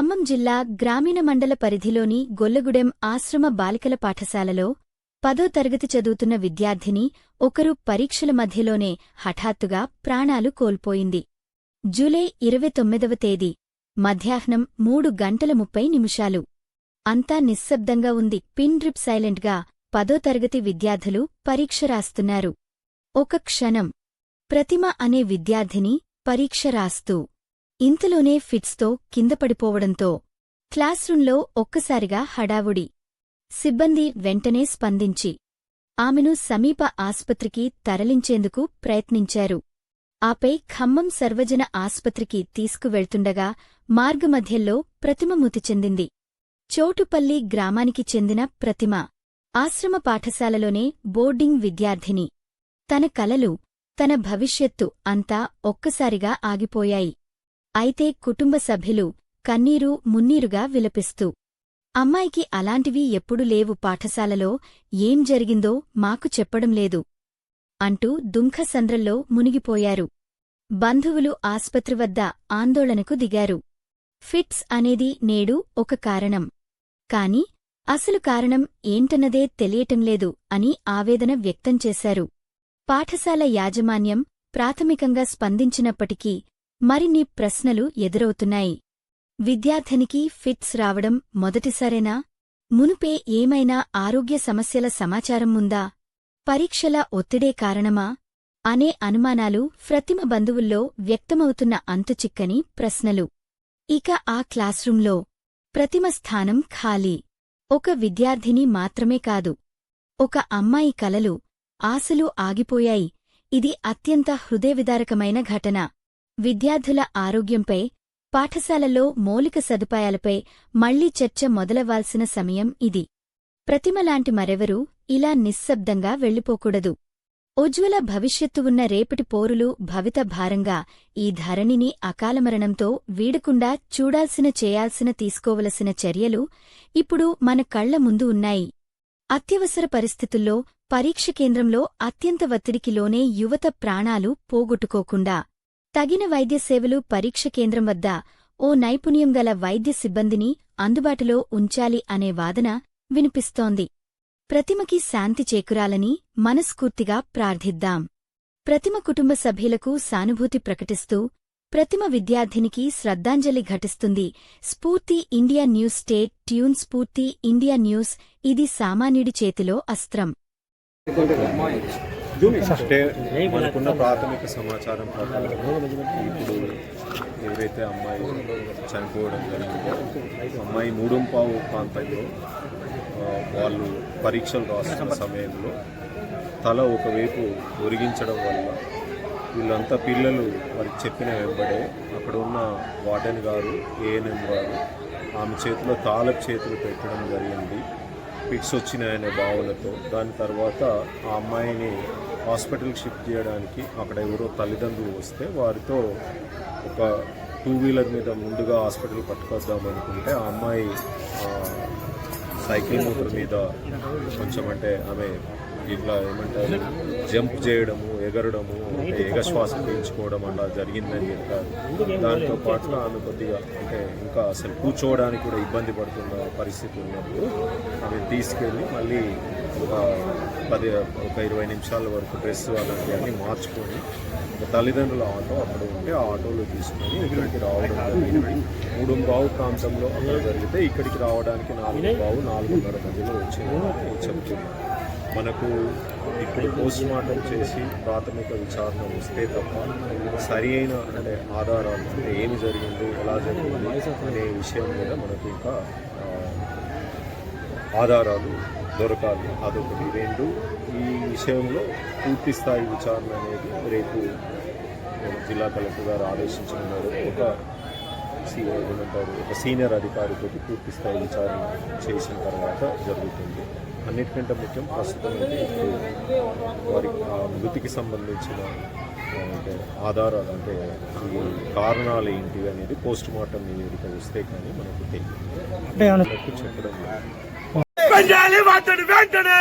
ఖమ్మం జిల్లా గ్రామీణ మండల పరిధిలోని గొల్లగూడెం ఆశ్రమ బాలికల పాఠశాలలో పదో తరగతి చదువుతున్న విద్యార్థిని ఒకరు పరీక్షల మధ్యలోనే హఠాత్తుగా ప్రాణాలు కోల్పోయింది. జూలై ఇరవై తొమ్మిదవ తేదీ మధ్యాహ్నం మూడు గంటల ముప్పై నిమిషాలు. అంతా నిశ్శబ్దంగా ఉంది. పిన్ డ్రిప్ సైలెంట్గా పదో తరగతి విద్యార్థులు పరీక్ష రాస్తున్నారు. ఒక క్షణం. ప్రతిమ అనే విద్యార్థిని పరీక్ష రాస్తూ ఇంతలోనే ఫిట్స్తో కిందపడిపోవడంతో క్లాస్రూంలో ఒక్కసారిగా హడావుడి. సిబ్బంది వెంటనే స్పందించి ఆమెను సమీప ఆస్పత్రికి తరలించేందుకు ప్రయత్నించారు. ఆపై ఖమ్మం సర్వజన ఆస్పత్రికి తీసుకువెళ్తుండగా మార్గమధ్యలో ప్రతిమ మృతి చెందింది. చోటుపల్లి గ్రామానికి చెందిన ప్రతిమ ఆశ్రమ పాఠశాలలోనే బోర్డింగ్ విద్యార్థిని. తన కలలు తన భవిష్యత్తు అంతా ఒక్కసారిగా ఆగిపోయాయి. అయితే కుటుంబ సభ్యులు కన్నీరు మున్నీరుగా విలపిస్తూ అమ్మాయికి అలాంటివి ఎప్పుడు లేవు పాఠశాలలో ఏం జరిగిందో మాకు చెప్పడం లేదు అంటూ దుంఖసంద్రంలో మునిగిపోయారు. బంధువులు ఆస్పత్రి వద్ద ఆందోళనకు దిగారు. ఫిట్స్ అనేది నేడు ఒక కారణం. కాని అసలు కారణం ఏంటన్నదే తెలియటంలేదు అని ఆవేదన వ్యక్తం చేశారు. పాఠశాల యాజమాన్యం ప్రాథమికంగా స్పందించినప్పటికీ మరిన్ని ప్రశ్నలు ఎదురవుతున్నాయి. విద్యార్థినికి ఫిట్స్ రావడం మొదటిసారేనా? మునుపే ఏమైనా ఆరోగ్య సమస్యల సమాచారం ఉందా? పరీక్షల ఒత్తిడే కారణమా? అనే అనుమానాలు ప్రతిమ బంధువుల్లో వ్యక్తమవుతున్న అంతుచిక్కని ప్రశ్నలు. ఇక ఆ క్లాస్రూంలో ప్రతిమ స్థానం ఖాళీ. ఒక విద్యార్థిని మాత్రమే కాదు. ఒక అమ్మాయి కలలు ఆశలు ఆగిపోయాయి. ఇది అత్యంత హృదయవిదారకమైన ఘటన. విద్యార్థుల ఆరోగ్యంపై పాఠశాలల్లో మౌలిక సదుపాయాలపై మళ్ళీ చర్చ మొదలవాల్సిన సమయం ఇది. ప్రతిమలాంటి మరెవరూ ఇలా నిశ్శబ్దంగా వెళ్ళిపోకూడదు. ఉజ్వల భవిష్యత్తు ఉన్న రేపటి పోరులు భవిత భారంగా ఈ ధరణిని అకాలమరణంతో వీడకుండా చూడాల్సిన చేయాల్సిన తీసుకోవలసిన చర్యలు ఇప్పుడు మన కళ్ళ ముందు ఉన్నాయి. అత్యవసర పరిస్థితుల్లో పరీక్ష కేంద్రంలో అత్యంత ఒత్తిడికి లోనే యువత ప్రాణాలు పోగొట్టుకోకుండా తగిన వైద్య సేవలు పరీక్ష కేంద్రం వద్ద ఓ నైపుణ్యం గల వైద్య సిబ్బందిని అందుబాటులో ఉంచాలి అనే వాదన వినిపిస్తోంది. ప్రతిమకి శాంతి చేకురాలని మనస్ఫూర్తిగా ప్రార్థిద్దాం. ప్రతిమ కుటుంబ సభ్యులకు సానుభూతి ప్రకటిస్తూ ప్రతిమ విద్యార్థినికి శ్రద్ధాంజలి ఘటిస్తుంది. Spoorthi India news stay tuned Spoorthi India news ఇది సామాన్యుడి చేతిలో అస్త్రం. అంటే మనకున్న ప్రాథమిక సమాచారం ప్రకారం ఇప్పుడు ఎవరైతే అమ్మాయి చనిపోవడం జరిగిందో అమ్మాయి మూడుంపావు ప్రాంతంలో వాళ్ళు పరీక్షలు రాస్తున్న సమయంలో తల ఒకవైపు ఒరిగించడం వల్ల వీళ్ళంతా పిల్లలు వారికి చెప్పిన వెంబడే అక్కడ ఉన్న వార్డెన్ గారు ఏఎన్ఎం గారు ఆమె చేతిలో తాళపు చేతులు పెట్టడం జరిగింది. పిట్స్ వచ్చినాయనే భావనతో దాని తర్వాత ఆ అమ్మాయిని హాస్పిటల్కి షిఫ్ట్ చేయడానికి అక్కడ ఎవరో తల్లిదండ్రులు వస్తే వారితో ఒక టూ వీలర్ మీద ముందుగా హాస్పిటల్ పట్టుకొద్దాం అనుకుంటే ఆ అమ్మాయి సైకిల్ మోటర్ మీద కొంచెం అంటే ఆమె ఇట్లా ఏమంటారు? జంప్ చేయడము ఎగరడము అంటే ఎగశ్వాస పీల్చుకోవడం అలా జరిగిందని చెప్పారు. దాంతో పాటు ఆమె కొద్దిగా అంటే ఇంకా అసలు కూర్చోవడానికి కూడా ఇబ్బంది పడుతున్న పరిస్థితి ఉన్నప్పుడు ఆమె తీసుకెళ్ళి మళ్ళీ ఒక పది ఒక ఇరవై నిమిషాల వరకు డ్రెస్ అలాంటివన్నీ మార్చుకొని ఒక తల్లిదండ్రుల ఆటో అక్కడ ఉంటే ఆ ఆటోలో తీసుకొని ఇక్కడికి రావడం జరిగింది. మూడు బావు ప్రాంతంలో అక్కడ జరిగితే ఇక్కడికి రావడానికి నాలుగు బావు నాలుగున్నర మధ్యలో వచ్చిందని చెప్తున్నారు. మనకు ఇప్పుడు పోస్ట్ మార్టం చేసి ప్రాథమిక విచారణ వస్తే తప్ప సరి అయిన అంటే ఆధారాలు అంటే ఏమి జరిగింది ఎలా జరిగింది అనే విషయం మీద మనకు ఇంకా ఆధారాలు దొరకాలి. అదొకటి. రెండు ఈ విషయంలో పూర్తి స్థాయి విచారణ అనేది రేపు జిల్లా కలెక్టర్ గారు ఆదేశించిన మేరకు ఒక ఏమంటారు? ఒక సీనియర్ అధికారితో పూర్తి స్థాయి విచారణ చేసిన తర్వాత జరుగుతుంది. అన్నిటికంటే ముఖ్యం ప్రస్తుతం ఇప్పుడు వారి ఆ మృతికి సంబంధించిన అంటే ఆధారాలు అంటే ఈ కారణాలు ఏంటి అనేది పోస్ట్ మార్టం నివేదిక వస్తే కానీ మనకు తెలియదు. చెప్పడం వెంటనే